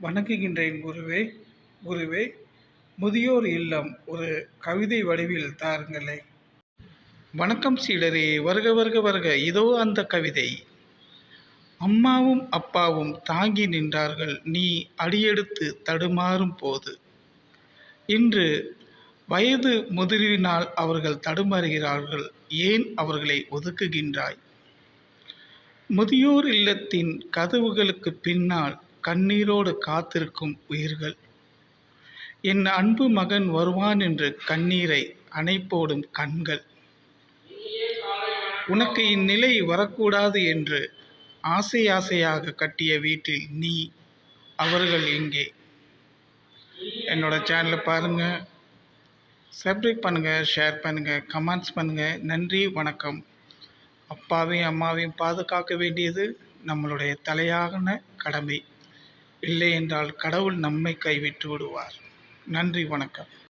வணங்குகின்றேன் குருவே குருவே முதியோர் இல்லம் ஒரு கவிதை வடிவில் தாருங்களே. வணக்கம் சீடரே வருக வருக வருக இதோ அந்த கவிதை. அம்மாவும் அப்பாவும் தாங்கி நின்றார்கள் நீ அடியெடுத்து தடுமாறும் போது. இன்று வயது முதிரினால் அவர்கள் தடுமாறுகிறார்கள் ஏன் அவர்களை ஒதுக்குகின்றாய்? முதியோர் இல்லத்தின் கதவுகளுக்கு பின்னால் கண்ணீரோடு காத்திருக்கும் உயிர்கள். என் அன்பு மகன் வருவான் என்று கண்ணீரை அணைப்போடும் கண்கள். உனக்கு இந்நிலை வரக்கூடாது என்று ஆசை ஆசையாக கட்டிய வீட்டில் நீ அவர்கள் எங்கே? என்னோட சேனலை பாருங்கள் சப்ஸ்கிரைப் பண்ணுங்கள் ஷேர் பண்ணுங்கள் கமெண்ட்ஸ் பண்ணுங்கள் நன்றி வணக்கம். அப்பாவையும் அம்மாவையும் பாதுகாக்க வேண்டியது நம்மளுடைய தலையான கடமை. இல்லை என்றால் கடவுள் நம்மை கைவிட்டு விடுவார். நன்றி வணக்கம்.